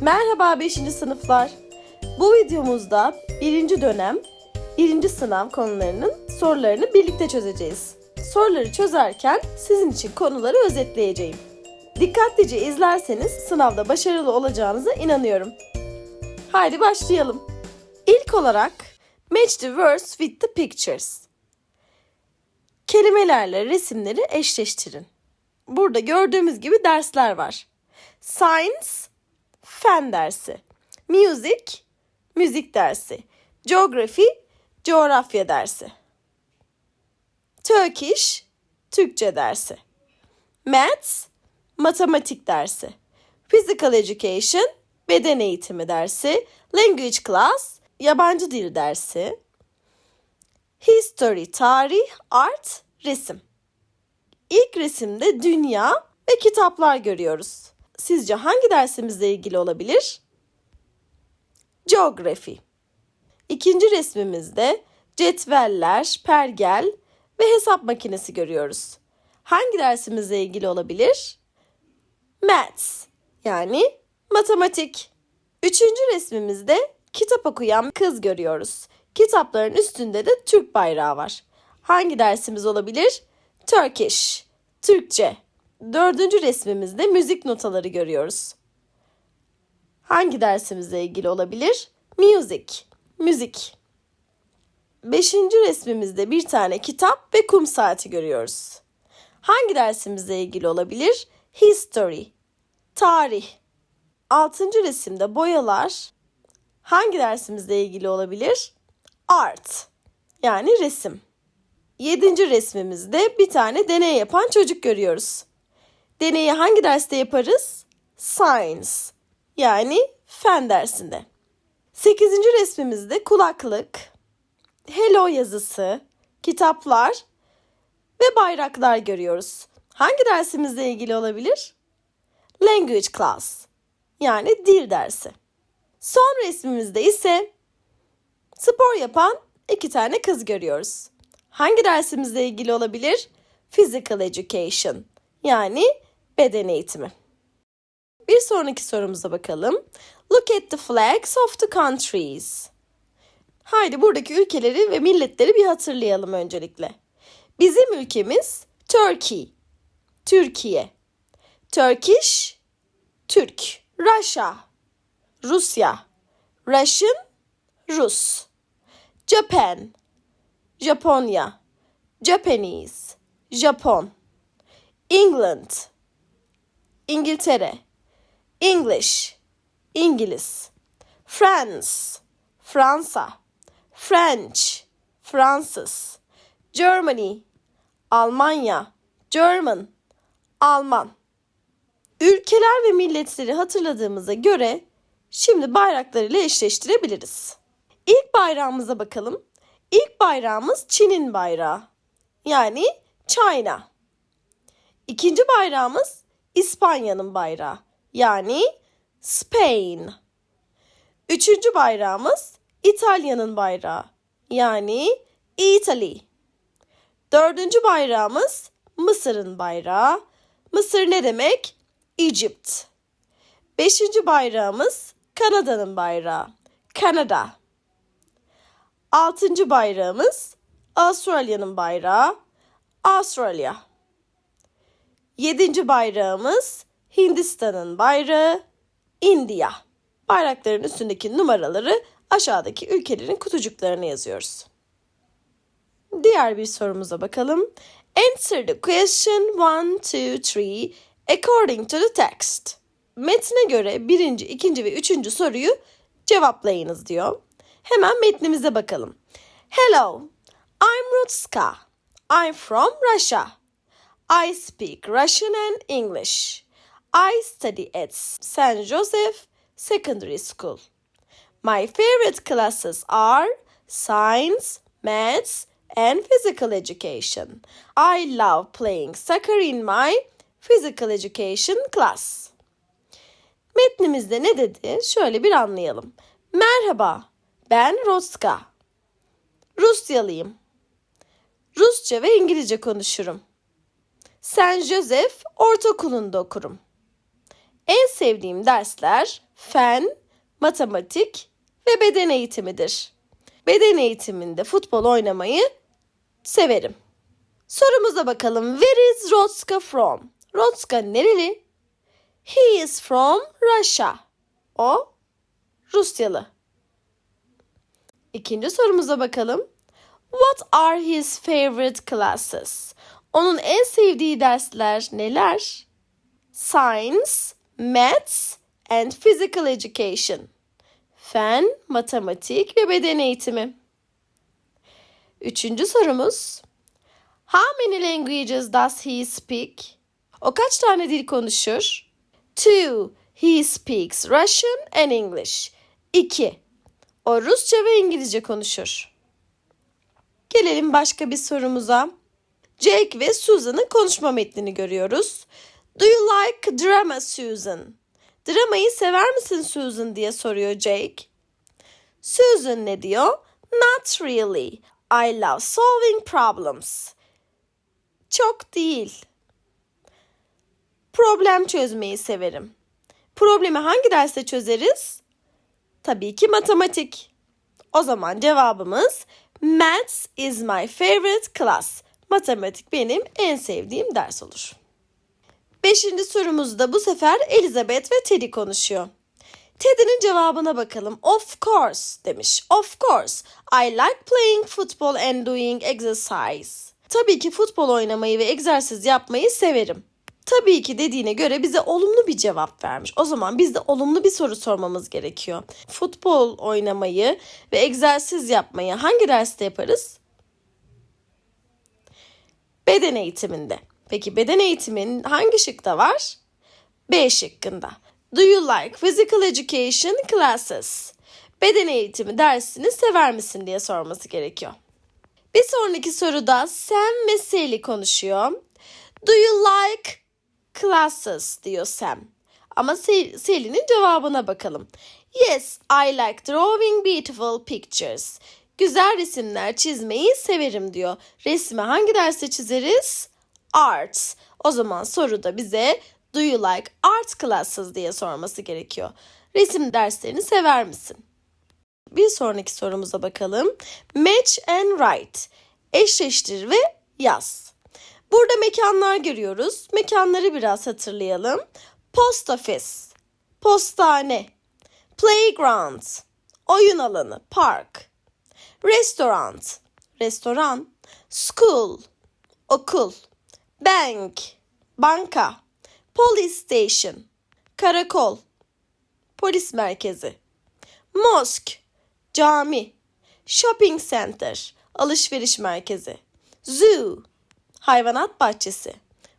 Merhaba 5. sınıflar. Bu videomuzda 1. dönem 1. sınav konularının sorularını birlikte çözeceğiz. Soruları çözerken sizin için konuları özetleyeceğim. Dikkatlice izlerseniz sınavda başarılı olacağınıza inanıyorum. Haydi başlayalım. İlk olarak match the words with the pictures. Kelimelerle resimleri eşleştirin. Burada gördüğümüz gibi dersler var. Science, fen dersi. Music, müzik dersi. Geography, coğrafya dersi. Turkish, Türkçe dersi. Maths, matematik dersi. Physical Education, beden eğitimi dersi. Language Class, yabancı dil dersi. History, tarih, art, resim. İlk resimde dünya ve kitaplar görüyoruz. Sizce hangi dersimizle ilgili olabilir? Geography. İkinci resmimizde cetveller, pergel ve hesap makinesi görüyoruz. Hangi dersimizle ilgili olabilir? Maths yani matematik. Üçüncü resmimizde kitap okuyan kız görüyoruz. Kitapların üstünde de Türk bayrağı var. Hangi dersimiz olabilir? Turkish, Türkçe. Dördüncü resmimizde müzik notaları görüyoruz. Hangi dersimizle ilgili olabilir? Music, müzik. Beşinci resmimizde bir tane kitap ve kum saati görüyoruz. Hangi dersimizle ilgili olabilir? History, tarih. Altıncı resimde boyalar. Hangi dersimizle ilgili olabilir? Art, yani resim. Yedinci resmimizde bir tane deney yapan çocuk görüyoruz. Deneyi hangi derste yaparız? Science, yani fen dersinde. Sekizinci resmimizde kulaklık, hello yazısı, kitaplar ve bayraklar görüyoruz. Hangi dersimizle ilgili olabilir? Language class, yani dil dersi. Son resmimizde ise spor yapan iki tane kız görüyoruz. Hangi dersimizle ilgili olabilir? Physical Education yani beden eğitimi. Bir sonraki sorumuza bakalım. Look at the flags of the countries. Haydi buradaki ülkeleri ve milletleri bir hatırlayalım öncelikle. Bizim ülkemiz Turkey, Türkiye. Turkish, Türk. Russia, Rusya. Russian, Rus. Japan, Japonya, Japanese, Japon. England, İngiltere. English, İngiliz. France, Fransa. French, Fransız. Germany, Almanya. German, Alman. Ülkeler ve milletleri hatırladığımıza göre şimdi bayraklarıyla eşleştirebiliriz. İlk bayrağımıza bakalım. İlk bayrağımız Çin'in bayrağı. Yani China. İkinci bayrağımız İspanya'nın bayrağı. Yani Spain. Üçüncü bayrağımız İtalya'nın bayrağı. Yani Italy. Dördüncü bayrağımız Mısır'ın bayrağı. Mısır ne demek? Egypt. Beşinci bayrağımız Kanada'nın bayrağı. Kanada. Altıncı bayrağımız Avustralya'nın bayrağı. Avustralya. Yedinci bayrağımız Hindistan'ın bayrağı. India. Bayrakların üstündeki numaraları aşağıdaki ülkelerin kutucuklarına yazıyoruz. Diğer bir sorumuza bakalım. Answer the question 1, 2, 3 according to the text. Metne göre birinci, ikinci ve üçüncü soruyu cevaplayınız diyor. Hemen metnimize bakalım. Hello, I'm Rutska. I'm from Russia. I speak Russian and English. I study at St. Joseph Secondary School. My favorite classes are science, maths, and physical education. I love playing soccer in my physical education class. Metnimizde ne dedi? Şöyle bir anlayalım. Merhaba, ben Roska. Rusyalıyım. Rusça ve İngilizce konuşurum. Saint Joseph Ortaokulu'nda okurum. En sevdiğim dersler fen, matematik ve beden eğitimidir. Beden eğitiminde futbol oynamayı severim. Sorumuza bakalım. Where is Rotska from? Rotska nereli? He is from Russia. O Rusyalı. İkinci sorumuza bakalım. What are his favorite classes? Onun en sevdiği dersler neler? Science, Maths and Physical Education. Fen, matematik ve beden eğitimi. Üçüncü sorumuz. How many languages does he speak? O kaç tane dil konuşur? Two. He speaks Russian and English. İki. O Rusça ve İngilizce konuşur. Gelelim başka bir sorumuza. Jake ve Susan'ın konuşma metnini görüyoruz. Do you like drama Susan? Dramayı sever misin Susan diye soruyor Jake. Susan ne diyor? Not really. I love solving problems. Çok değil. Problem çözmeyi severim. Problemi hangi derste çözeriz? Tabii ki matematik. O zaman cevabımız Maths is my favorite class. Matematik benim en sevdiğim ders olur. Beşinci sorumuzda bu sefer Elizabeth ve Teddy konuşuyor. Teddy'nin cevabına bakalım. Of course demiş. Of course. I like playing football and doing exercise. Tabii ki futbol oynamayı ve egzersiz yapmayı severim. Tabii ki dediğine göre bize olumlu bir cevap vermiş. O zaman biz de olumlu bir soru sormamız gerekiyor. Futbol oynamayı ve egzersiz yapmayı hangi derste yaparız? Beden eğitiminde. Peki beden eğitimin hangi şıkta var? B şıkkında. Do you like physical education classes? Beden eğitimi dersini sever misin diye sorması gerekiyor. Bir sonraki soruda Sam ve Sally konuşuyor. Do you like classes diyor Sam. Ama Sally'nin cevabına bakalım. Yes, I like drawing beautiful pictures. Güzel resimler çizmeyi severim diyor. Resmi hangi derste çizeriz? Arts. O zaman soruda bize do you like art classes diye sorması gerekiyor. Resim derslerini sever misin? Bir sonraki sorumuza bakalım. Match and write. Eşleştir ve yaz. Burada mekanlar görüyoruz. Mekanları biraz hatırlayalım. Post office, postane, playground, oyun alanı, park, restaurant, restoran, school, okul, bank, banka, police station, karakol, polis merkezi, mosque, cami, shopping center, alışveriş merkezi, zoo, hayvanat bahçesi,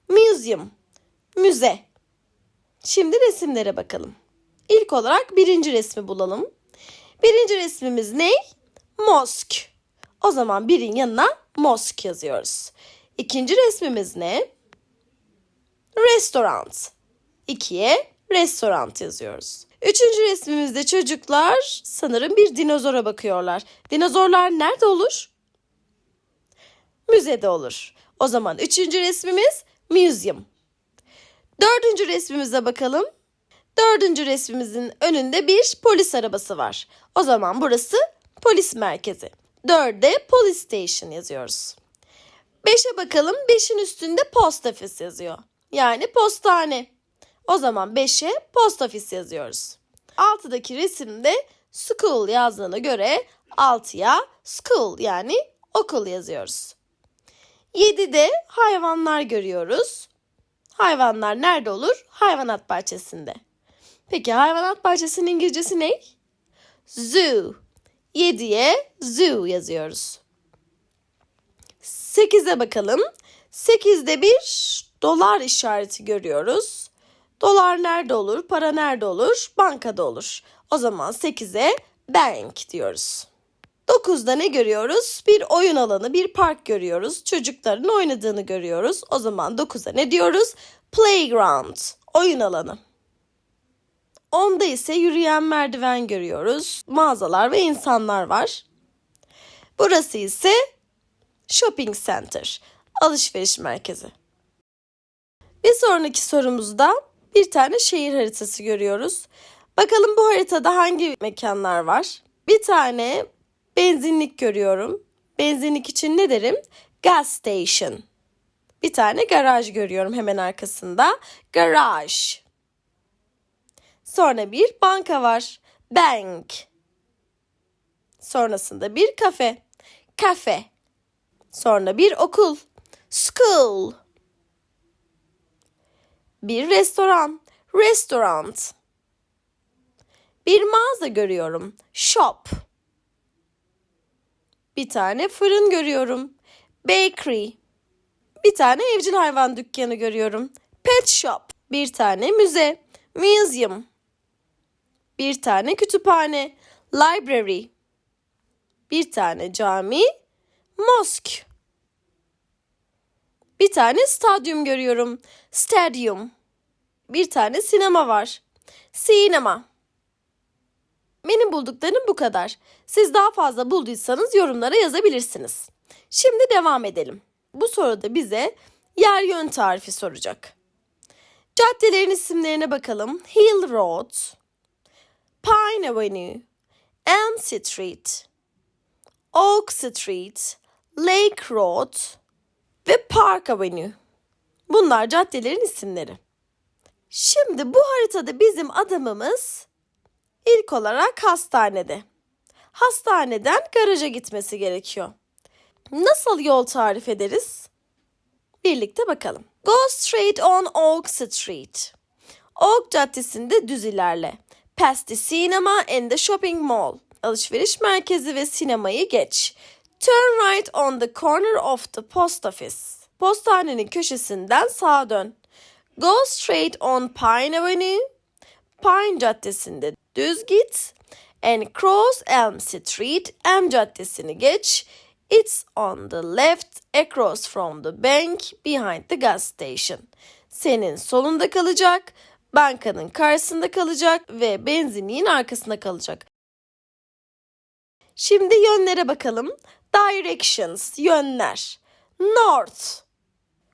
museum, müze. Şimdi resimlere bakalım. İlk olarak birinci resmi bulalım. Birinci resmimiz ne? Mosk. O zaman birin yanına mosk yazıyoruz. İkinci resmimiz ne? Restaurant. İkiye restaurant yazıyoruz. Üçüncü resmimizde çocuklar sanırım bir dinozora bakıyorlar. Dinozorlar nerede olur? Müzede olur. O zaman üçüncü resmimiz museum. Dördüncü resmimize bakalım. Dördüncü resmimizin önünde bir polis arabası var. O zaman burası polis merkezi. Dörde police station yazıyoruz. Beşe bakalım. Beşin üstünde post office yazıyor. Yani postane. O zaman beşe post office yazıyoruz. Altıdaki resimde school yazdığına göre altıya school yani okul yazıyoruz. 7'de hayvanlar görüyoruz. Hayvanlar nerede olur? Hayvanat bahçesinde. Peki hayvanat bahçesinin İngilizcesi ne? Zoo. 7'ye zoo yazıyoruz. 8'e bakalım. 8'de bir dolar işareti görüyoruz. Dolar nerede olur? Para nerede olur? Bankada olur. O zaman 8'e bank diyoruz. 9'da ne görüyoruz? Bir oyun alanı, bir park görüyoruz. Çocukların oynadığını görüyoruz. O zaman 9'a ne diyoruz? Playground, oyun alanı. 10'da ise yürüyen merdiven görüyoruz. Mağazalar ve insanlar var. Burası ise shopping center, alışveriş merkezi. Bir sonraki sorumuzda bir tane şehir haritası görüyoruz. Bakalım bu haritada hangi mekanlar var? Bir tane benzinlik görüyorum. Benzinlik için ne derim? Gas station. Bir tane garaj görüyorum hemen arkasında. Garaj. Sonra bir banka var. Bank. Sonrasında bir kafe. Kafe. Sonra bir okul. School. Bir restoran. Restaurant. Bir mağaza görüyorum. Shop. Bir tane fırın görüyorum. Bakery. Bir tane evcil hayvan dükkanı görüyorum. Pet shop. Bir tane müze. Museum. Bir tane kütüphane. Library. Bir tane cami. Mosque. Bir tane stadyum görüyorum. Stadium. Bir tane sinema var. Sinema. Benim bulduklarım bu kadar. Siz daha fazla bulduysanız yorumlara yazabilirsiniz. Şimdi devam edelim. Bu soruda bize yer yön tarifi soracak. Caddelerin isimlerine bakalım. Hill Road, Pine Avenue, Elm Street, Oak Street, Lake Road ve Park Avenue. Bunlar caddelerin isimleri. Şimdi bu haritada bizim adamımız ilk olarak hastanede. Hastaneden garaja gitmesi gerekiyor. Nasıl yol tarif ederiz? Birlikte bakalım. Go straight on Oak Street. Oak Caddesi'nde düz ilerle. Past the cinema and the shopping mall. Alışveriş merkezi ve sinemayı geç. Turn right on the corner of the post office. Postanenin köşesinden sağa dön. Go straight on Pine Avenue. Pine Caddesi'nde düz git. And cross Elm Street. Elm Caddesi'ni geç. It's on the left across from the bank behind the gas station. Senin solunda kalacak, bankanın karşısında kalacak ve benzinliğin arkasında kalacak. Şimdi yönlere bakalım. Directions, yönler. North,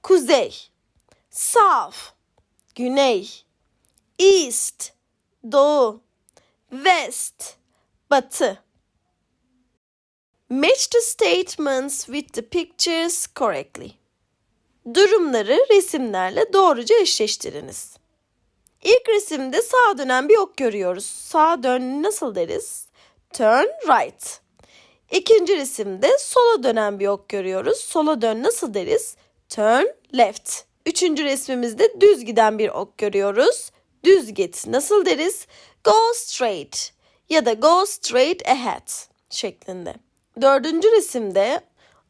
kuzey. South, güney. East, doğu. West, batı. Match the statements with the pictures correctly. Durumları resimlerle doğruca eşleştiriniz. İlk resimde sağa dönen bir ok görüyoruz. Sağa dön nasıl deriz? Turn right. İkinci resimde sola dönen bir ok görüyoruz. Sola dön nasıl deriz? Turn left. Üçüncü resmimizde düz giden bir ok görüyoruz. Düz git nasıl deriz? Go straight ya da go straight ahead şeklinde. Dördüncü resimde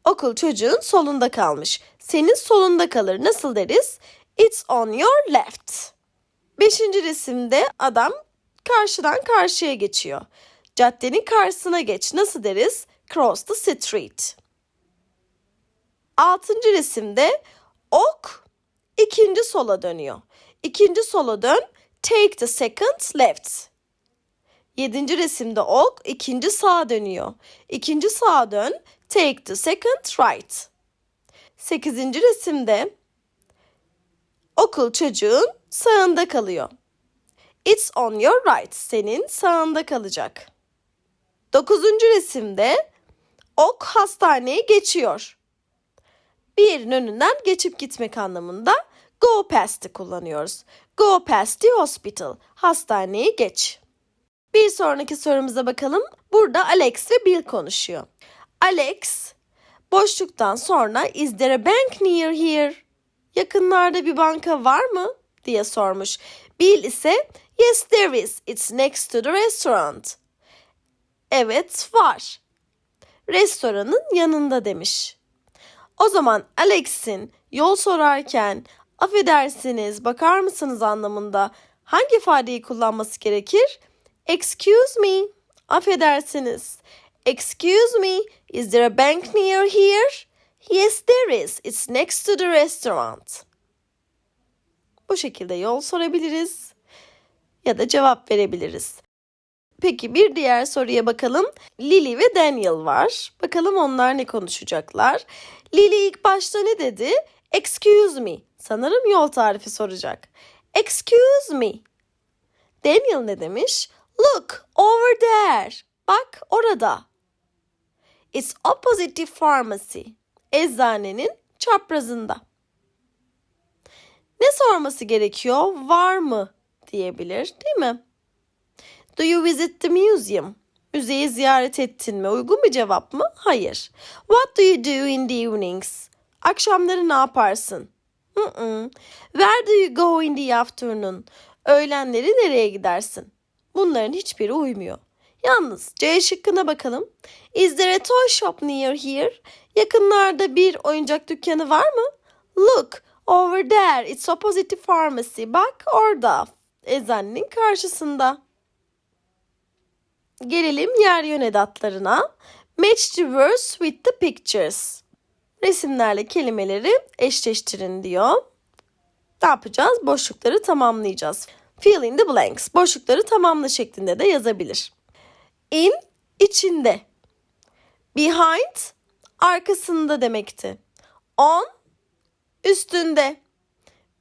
okul çocuğun solunda kalmış. Senin solunda kalır. Nasıl deriz? It's on your left. Beşinci resimde adam karşıdan karşıya geçiyor. Caddenin karşısına geç. Nasıl deriz? Cross the street. Altıncı resimde ok ikinci sola dönüyor. İkinci sola dön. Take the second left. Yedinci resimde ok ikinci sağa dönüyor. İkinci sağa dön. Take the second right. Sekizinci resimde okul çocuğun sağında kalıyor. It's on your right. Senin sağında kalacak. Dokuzuncu resimde ok hastaneye geçiyor. Bir yerin önünden geçip gitmek anlamında go past'ı kullanıyoruz. Go past the hospital. Hastaneye geç. Bir sonraki sorumuza bakalım. Burada Alex ve Bill konuşuyor. Alex boşluktan sonra is there a bank near here? Yakınlarda bir banka var mı? diye sormuş. Bill ise yes there is. It's next to the restaurant. Evet var. Restoranın yanında demiş. O zaman Alex'in yol sorarken affedersiniz bakar mısınız anlamında hangi ifadeyi kullanması gerekir? Excuse me, affedersiniz. Excuse me, is there a bank near here? Yes, there is. It's next to the restaurant. Bu şekilde yol sorabiliriz ya da cevap verebiliriz. Peki bir diğer soruya bakalım. Lily ve Daniel var. Bakalım onlar ne konuşacaklar. Lily ilk başta ne dedi? Excuse me. Sanırım yol tarifi soracak. Excuse me. Daniel ne demiş? Look over there. Bak orada. It's opposite the pharmacy. Eczanenin çaprazında. Ne sorması gerekiyor? Var mı? diyebilir değil mi? Do you visit the museum? Müzeyi ziyaret ettin mi? Uygun bir cevap mı? Hayır. What do you do in the evenings? Akşamları ne yaparsın? Mm-mm. Where do you go in the afternoon? Öğlenleri nereye gidersin? Bunların hiçbiri uymuyor. Yalnız C şıkkına bakalım. Is there a toy shop near here? Yakınlarda bir oyuncak dükkanı var mı? Look over there. It's opposite the pharmacy. Bak orada. Eczanenin karşısında. Gelelim yer yön edatlarına. Match the words with the pictures. Resimlerle kelimeleri eşleştirin diyor. Ne yapacağız? Boşlukları tamamlayacağız. Fill in the blanks. Boşlukları tamamla şeklinde de yazabilir. In, içinde. Behind, arkasında demekti. On, üstünde.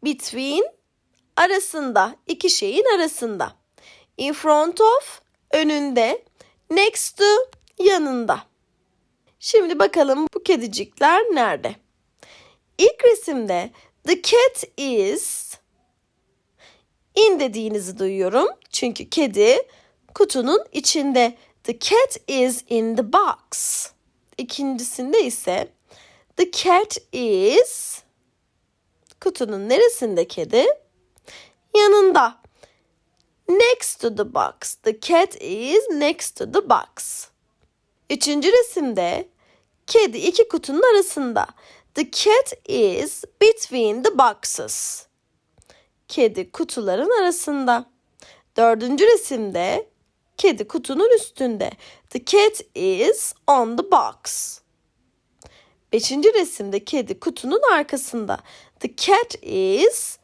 Between, arasında. iki şeyin arasında. In front of, önünde. Next to, yanında. Şimdi bakalım bu kedicikler nerede? İlk resimde the cat is in dediğinizi duyuyorum. Çünkü kedi kutunun içinde. The cat is in the box. İkincisinde ise the cat is kutunun neresinde kedi? Yanında. Next to the box. The cat is next to the box. Üçüncü resimde kedi iki kutunun arasında. The cat is between the boxes. Kedi kutuların arasında. Dördüncü resimde kedi kutunun üstünde. The cat is on the box. Beşinci resimde kedi kutunun arkasında. The cat is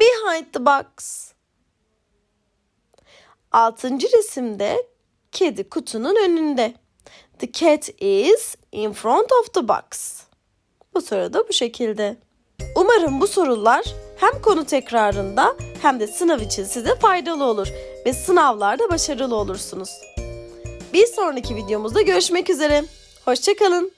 behind the box. Altıncı resimde kedi kutunun önünde. The cat is in front of the box. Bu soru da bu şekilde. Umarım bu sorular hem konu tekrarında hem de sınav için size faydalı olur ve sınavlarda başarılı olursunuz. Bir sonraki videomuzda görüşmek üzere. Hoşçakalın.